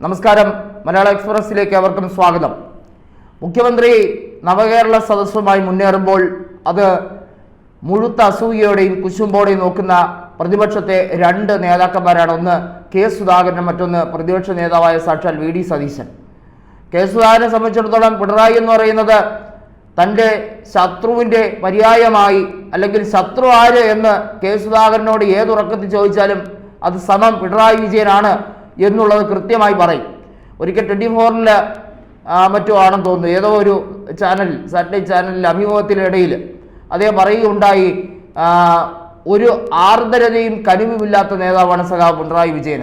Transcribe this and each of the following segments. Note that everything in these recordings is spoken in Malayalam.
നമസ്കാരം. മലയാള എക്സ്പ്രസിലേക്ക് അവർക്കും സ്വാഗതം. മുഖ്യമന്ത്രി നവകേരള സദസ്സുമായി മുന്നേറുമ്പോൾ അത് മുഴുത്ത അസൂയയോടെയും കുശുമ്പോടെയും നോക്കുന്ന പ്രതിപക്ഷത്തെ രണ്ട് നേതാക്കന്മാരാണ്. ഒന്ന് കെ സുധാകരനും മറ്റൊന്ന് പ്രതിപക്ഷ നേതാവായ സാക്ഷാൽ വി ഡി സതീശൻ. കെ സുധാകരനെ സംബന്ധിച്ചിടത്തോളം പിണറായി എന്ന് പറയുന്നത് തന്റെ ശത്രുവിന്റെ പര്യായമായി അല്ലെങ്കിൽ ശത്രു ആര് എന്ന് കെ സുധാകരനോട് ഏതുറക്കത്തിൽ ചോദിച്ചാലും അത് സമം പിണറായി വിജയനാണ്. എന്നുള്ളത് കൃത്യമായി പറയും. ഒരിക്കൽ ട്വന്റി ഫോറിൽ മറ്റോ ആണെന്ന് തോന്നുന്നു. ഏതോ ഒരു ചാനൽ സാറ്റലൈറ്റ് ചാനലിൽ അഭിമുഖത്തിനിടയിൽ അദ്ദേഹം പറയുകയുണ്ടായി ഒരു ആർദ്രതയും കനിവുമില്ലാത്ത നേതാവാണ് സഖാവ് പിണറായി വിജയൻ.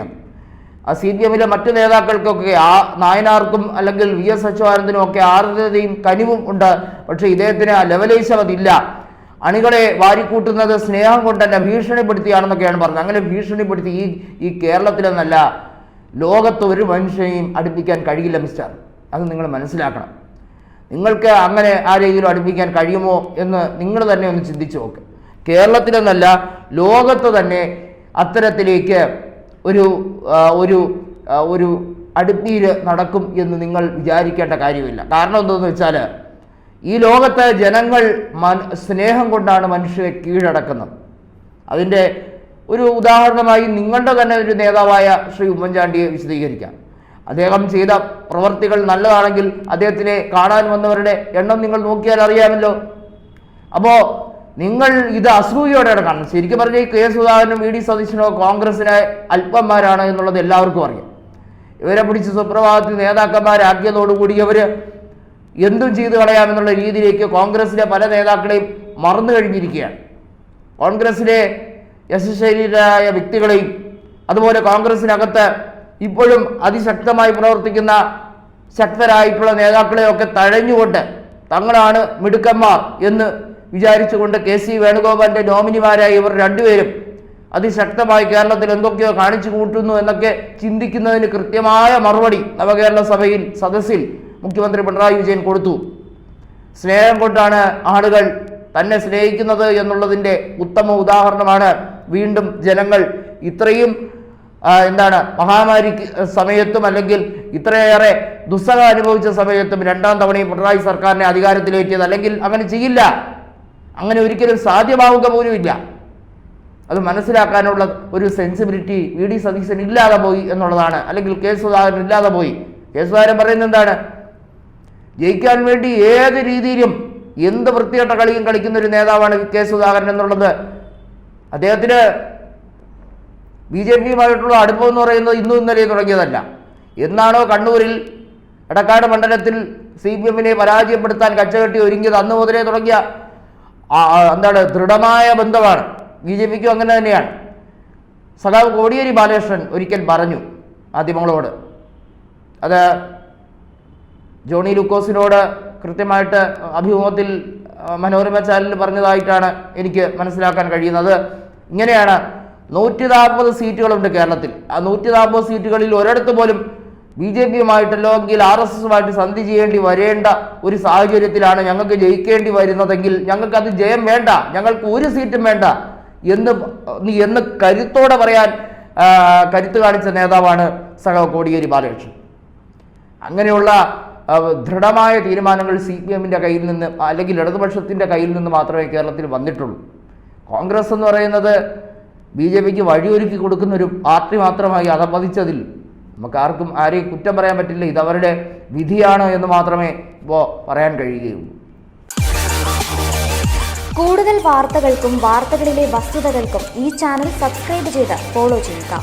സി പി എമ്മിലെ മറ്റു നേതാക്കൾക്കൊക്കെ ആ നായനാർക്കും അല്ലെങ്കിൽ വി എസ് അച്യുതാനന്ദനും ഒക്കെ ആർദ്രതയും കനിവും ഉണ്ട്. പക്ഷേ ഇദ്ദേഹത്തിന് ആ ലെവലേശം അതില്ല. അണികളെ വാരിക്കൂട്ടുന്നത് സ്നേഹം കൊണ്ട് തന്നെ ഭീഷണിപ്പെടുത്തിയാണെന്നൊക്കെയാണ് പറഞ്ഞത്. അങ്ങനെ ഭീഷണിപ്പെടുത്തി ഈ ഈ കേരളത്തിലെന്നല്ല ലോകത്ത് ഒരു മനുഷ്യനെയും അടുപ്പിക്കാൻ കഴിയില്ല മിസ്റ്റർ അത് നിങ്ങൾ മനസ്സിലാക്കണം. നിങ്ങൾക്ക് അങ്ങനെ ആരെങ്കിലും അടുപ്പിക്കാൻ കഴിയുമോ എന്ന് നിങ്ങൾ തന്നെ ഒന്ന് ചിന്തിച്ചു നോക്ക്. കേരളത്തിലെന്നല്ല ലോകത്ത് തന്നെ അത്തരത്തിലേക്ക് ഒരു ഒരു ഒരു അടുപ്പിയിൽ നടക്കും എന്ന് നിങ്ങൾ വിചാരിക്കേണ്ട കാര്യമില്ല. കാരണം എന്തെന്ന് വെച്ചാൽ ഈ ലോകത്തെ ജനങ്ങൾ സ്നേഹം കൊണ്ടാണ് മനുഷ്യരെ കീഴടക്കുന്നത്. അതിന്റെ ഒരു ഉദാഹരണമായി നിങ്ങളുടെ തന്നെ ഒരു നേതാവായ ശ്രീ ഉമ്മൻചാണ്ടിയെ വിശദീകരിക്കാം. അദ്ദേഹം ചെയ്ത പ്രവർത്തികൾ നല്ലതാണെങ്കിൽ അദ്ദേഹത്തിനെ കാണാൻ വന്നവരുടെ എണ്ണം നിങ്ങൾ നോക്കിയാൽ അറിയാമല്ലോ. അപ്പോൾ നിങ്ങൾ ഇത് അസൂയോടെയാണ് കാണുന്നത്. ശരിക്കും പറഞ്ഞാൽ കെ സുധാകരനും വി ഡി സതീശനോ കോൺഗ്രസിനെ അല്പന്മാരാണ് എന്നുള്ളത് എല്ലാവർക്കും അറിയാം. ഇവരെ പിടിച്ച് സുപ്രഭാതത്തിൽ നേതാക്കന്മാരാക്കിയതോടുകൂടി അവർ എന്തും ചെയ്തു കളയാമെന്നുള്ള രീതിയിലേക്ക് കോൺഗ്രസിലെ പല നേതാക്കളെയും മറന്നു കഴിഞ്ഞിരിക്കുകയാണ്. കോൺഗ്രസിലെ യശശരീരായ വ്യക്തികളെയും അതുപോലെ കോൺഗ്രസിനകത്ത് ഇപ്പോഴും അതിശക്തമായി പ്രവർത്തിക്കുന്ന ശക്തരായിട്ടുള്ള നേതാക്കളെയൊക്കെ തഴഞ്ഞുകൊണ്ട് തങ്ങളാണ് മിടുക്കന്മാർ എന്ന് വിചാരിച്ചുകൊണ്ട് കെ സി വേണുഗോപാലിന്റെ നോമിനിമാരായ ഇവർ രണ്ടുപേരും അതിശക്തമായി കേരളത്തിൽ എന്തൊക്കെയോ കാണിച്ചു കൂട്ടുന്നു എന്നൊക്കെ ചിന്തിക്കുന്നതിന് കൃത്യമായ മറുപടി നവകേരള സഭയിൽ സദസ്സിൽ മുഖ്യമന്ത്രി പിണറായി വിജയൻ കൊടുത്തു. സ്നേഹം കൊണ്ടാണ് ആളുകൾ തന്നെ സ്നേഹിക്കുന്നത് എന്നുള്ളതിന്റെ ഉത്തമ ഉദാഹരണമാണ് വീണ്ടും ജനങ്ങൾ ഇത്രയും എന്താണ് മഹാമാരി സമയത്തും അല്ലെങ്കിൽ ഇത്രയേറെ ദുസ്സഹ അനുഭവിച്ച സമയത്തും രണ്ടാം തവണയും പിണറായി സർക്കാരിനെ അധികാരത്തിലേറ്റിയത് അല്ലെങ്കിൽ അങ്ങനെ ചെയ്യില്ല. അങ്ങനെ ഒരിക്കലും സാധ്യമാവുക പോലുമില്ല അത് മനസ്സിലാക്കാനുള്ള ഒരു സെൻസിബിലിറ്റി വി. ഡി. സതീശൻ ഇല്ലാതെ പോയി എന്നുള്ളതാണ്. അല്ലെങ്കിൽ കെ. സുധാകരൻ ഇല്ലാതെ പോയി. കെ. സുധാകരൻ പറയുന്നത് എന്താണ്? ജയിക്കാൻ വേണ്ടി ഏത് രീതിയിലും എന്ത് വൃത്തികെട്ട കളിയും കളിക്കുന്ന ഒരു നേതാവാണ് കെ. സുധാകരൻ എന്നുള്ളത്. അദ്ദേഹത്തിന് ബി ജെ പിയുമായിട്ടുള്ള അടുപ്പം എന്ന് പറയുന്നത് ഇന്നും ഇന്നലെയും തുടങ്ങിയതല്ല. എന്നാണോ കണ്ണൂരിൽ എടക്കാട് മണ്ഡലത്തിൽ സി പി എമ്മിനെ പരാജയപ്പെടുത്താൻ കച്ചകെട്ടി ഒരുങ്ങിയത് അന്ന് മുതലേ തുടങ്ങിയ എന്താണ് ദൃഢമായ ബന്ധമാണ്. ബി ജെ പിക്കും അങ്ങനെ തന്നെയാണ്. സഖാവ് കോടിയേരി ബാലകൃഷ്ണൻ ഒരിക്കൽ പറഞ്ഞു മാധ്യമങ്ങളോട്. അത് ജോണി ലൂക്കോസിനോട് കൃത്യമായിട്ട് അഭിമുഖത്തിൽ മനോരമ ചാനലിൽ പറഞ്ഞതായിട്ടാണ് എനിക്ക് മനസ്സിലാക്കാൻ കഴിയുന്നത്. ഇങ്ങനെയാണ് നൂറ്റി നാൽപ്പത് സീറ്റുകളുണ്ട് കേരളത്തിൽ. ആ നൂറ്റി നാൽപ്പത് സീറ്റുകളിൽ ഒരിടത്ത് പോലും ബി ജെ പിയുമായിട്ടല്ലോ എങ്കിൽ ആർ എസ് എസുമായിട്ട് സന്ധി ചെയ്യേണ്ടി വരേണ്ട ഒരു സാഹചര്യത്തിലാണ് ഞങ്ങൾക്ക് ജയിക്കേണ്ടി വരുന്നതെങ്കിൽ ഞങ്ങൾക്ക് അത് ജയം വേണ്ട ഞങ്ങൾക്ക് ഒരു സീറ്റും വേണ്ട എന്ന് എന്ന് കരുത്തോടെ പറയാൻ കരുത്ത് കാണിച്ച നേതാവാണ് സഹ കോടിയേരി ബാലകൃഷ്ണൻ. അങ്ങനെയുള്ള ദൃഢമായ തീരുമാനങ്ങൾ സി പി എമ്മിന്റെ കയ്യിൽ നിന്ന് അല്ലെങ്കിൽ ഇടതുപക്ഷത്തിന്റെ കയ്യിൽ നിന്ന് മാത്രമേ കേരളത്തിൽ വന്നിട്ടുള്ളൂ. കോൺഗ്രസ് എന്ന് പറയുന്നത് ബി ജെ പിക്ക് വഴിയൊരുക്കി കൊടുക്കുന്ന ഒരു പാർട്ടി മാത്രമായി അധപതിച്ചതിൽ നമുക്ക് ആർക്കും ആരെയും കുറ്റം പറയാൻ പറ്റില്ല. ഇതവരുടെ വിധിയാണ് എന്ന് മാത്രമേ ഇപ്പോൾ പറയാൻ കഴിയുകയുള്ളൂ. കൂടുതൽ വാർത്തകൾക്കും വാർത്തകളിലെ വസ്തുതകൾക്കും ഈ ചാനൽ സബ്സ്ക്രൈബ് ചെയ്ത് ഫോളോ ചെയ്യുക.